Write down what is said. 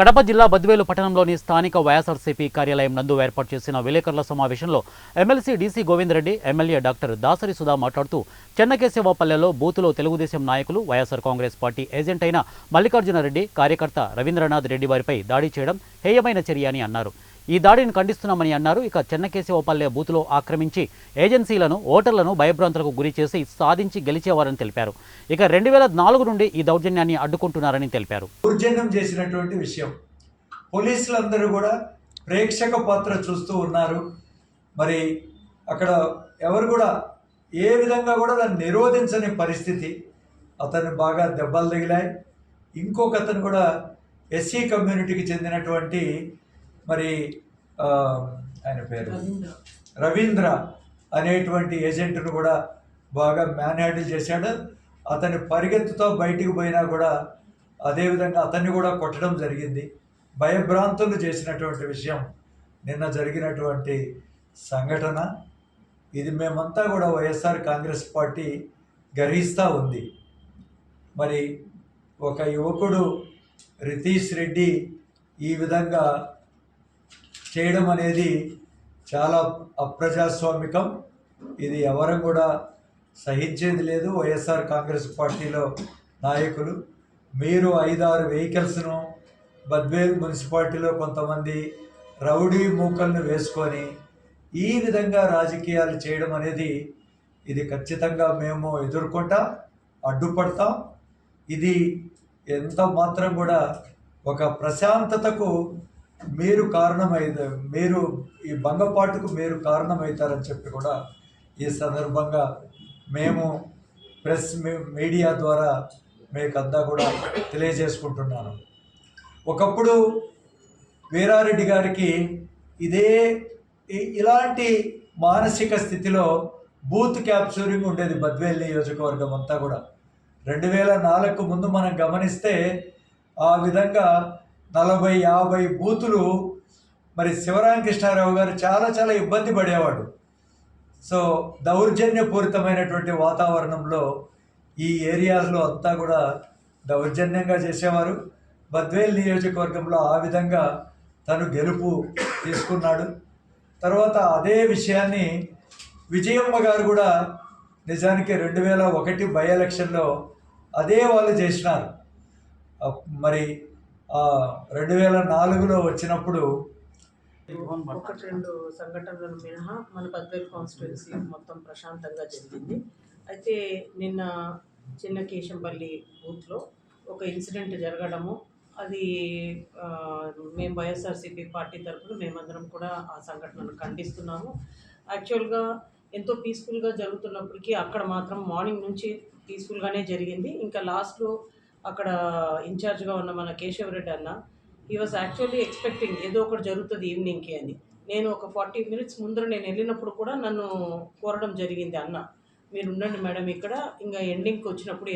కడప జిల్లా బద్వేలు పట్టణంలోని స్థానిక వైఎస్ఆర్సీపీ కార్యాలయం నందు ఏర్పాటు చేసిన విలేకరుల సమావేశంలో MLC DC Govindareddy MLA doctor Dasari Sudha మాట్లాడుతూ చెన్నకేశవపల్లెలో బూతులో తెలుగుదేశం నాయకులు వైఎస్ఆర్ కాంగ్రెస్ పార్టీ ఏజెంట్ అయిన మల్లికార్జునరెడ్డి కార్యకర్త రవీంద్రనాథ్ రెడ్డి వారిపై దాడి చేయడం హేయమైన చర్య అని అన్నారు. ఈ దాడిని ఖండిస్తున్నామని అన్నారు. ఇక చెన్నకేశవపల్లె బూతులో ఆక్రమించి ఏజెన్సీలను ఓటర్లను భయభ్రాంతులకు గురి చేసి సాధించి గెలిచేవారని తెలిపారు. ఇక రెండు వేల నాలుగు నుండి ఈ దౌర్జన్యాన్ని అడ్డుకుంటున్నారని తెలిపారు. దౌర్జన్యం చేసినటువంటి విషయం. పోలీసులందరూ కూడా ప్రేక్షక పాత్ర చూస్తూ ఉన్నారు. మరి అక్కడ ఎవరు కూడా ఏ విధంగా కూడా దాన్ని నిరోధించని పరిస్థితి. అతను బాగా దెబ్బలు తగిలాయి. ఇంకొక అతను కూడా ఎస్సీ కమ్యూనిటీకి చెందినటువంటి మరి ఆయన పేరు రవీంద్ర. అనేటువంటి ఏజెంట్ను కూడా బాగా మ్యాన్ హ్యాండిల్ చేశాడు. అతని పరిగెత్తుతో బయటికి పోయినా కూడా అదేవిధంగా అతన్ని కూడా కొట్టడం జరిగింది. భయభ్రాంతులు చేసినటువంటి విషయం నిన్న జరిగినటువంటి సంఘటన. ఇది మేమంతా కూడా వైఎస్ఆర్ కాంగ్రెస్ పార్టీ గర్హిస్తూ ఉంది. మరి ఒక యువకుడు రితీష్ రెడ్డి ఈ విధంగా చేయడం అనేది చాలా అప్రజాస్వామికం. ఇది ఎవరు కూడా సహించేది లేదు. వైఎస్ఆర్ కాంగ్రెస్ పార్టీలో నాయకులు. మీరు ఐదారు వెహికల్స్ను బద్వేల్ మున్సిపాలిటీలో కొంతమంది రౌడీ మూకల్ని వేసుకొని ఈ విధంగా రాజకీయాలు చేయడం అనేది ఇది ఖచ్చితంగా మేము ఎదుర్కొంటాం అడ్డుపడతాం. ఇది ఎంత మాత్రం కూడా ఒక ప్రశాంతతకు మీరు కారణమై మీరు ఈ భంగపాటుకు మీరు కారణమవుతారని చెప్పి కూడా ఈ సందర్భంగా మేము ప్రెస్ మీడియా ద్వారా మీకంతా కూడా తెలియజేసుకుంటున్నాను. ఒకప్పుడు వీరారెడ్డి గారికి ఇదే ఇలాంటి మానసిక స్థితిలో బూత్ క్యాప్చరింగ్ ఉండేది బద్వేల్ నియోజకవర్గం అంతా కూడా. రెండు వేల నాలుగు ముందు మనం గమనిస్తే ఆ విధంగా నలభై యాభై బూతులు మరి శివరామకృష్ణారావు గారు చాలా చాలా ఇబ్బంది పడేవాడు. సో దౌర్జన్యపూరితమైనటువంటి వాతావరణంలో ఈ ఏరియాస్లో అంతా కూడా దౌర్జన్యంగా చేసేవారు. బద్వేల్ నియోజకవర్గంలో ఆ విధంగా తను గెలుపు తీసుకున్నాడు. తర్వాత అదే విషయాన్ని విజయమ్మ గారు కూడా నిజానికి రెండు వేల ఒకటి బై ఎలక్షన్లో అదే వాళ్ళు చేసినారు. మరి రెండు వేల నాలుగులో వచ్చినప్పుడు ఒకటి రెండు సంఘటనలు మినహా మన పద్వేల్ కాన్స్టిట్యున్సీ మొత్తం ప్రశాంతంగా జరిగింది. అయితే నిన్న చిన్న కేశంపల్లి బూత్లో ఒక ఇన్సిడెంట్ జరగడము. అది మేము వైఎస్ఆర్సీపీ పార్టీ తరఫున మేమందరం కూడా ఆ సంఘటనను ఖండిస్తున్నాము. యాక్చువల్గా ఎంతో పీస్ఫుల్గా జరుగుతున్నప్పటికీ అక్కడ మాత్రం మార్నింగ్ నుంచి పీస్ఫుల్గానే జరిగింది. ఇంకా లాస్ట్లో అక్కడ ఇన్ఛార్జ్గా ఉన్న మన కేశవరెడ్డి అన్న ఈ వాజ్ యాక్చువల్లీ ఎక్స్పెక్టింగ్ ఏదో ఒకటి జరుగుతుంది ఈవినింగ్కి అని. నేను ఒక ఫార్టీ మినిట్స్ ముందర నేను వెళ్ళినప్పుడు కూడా నన్ను కోరడం జరిగింది అన్న. మీరు ఉండండి మేడం ఇక్కడ ఇంకా ఎండింగ్కి వచ్చినప్పుడు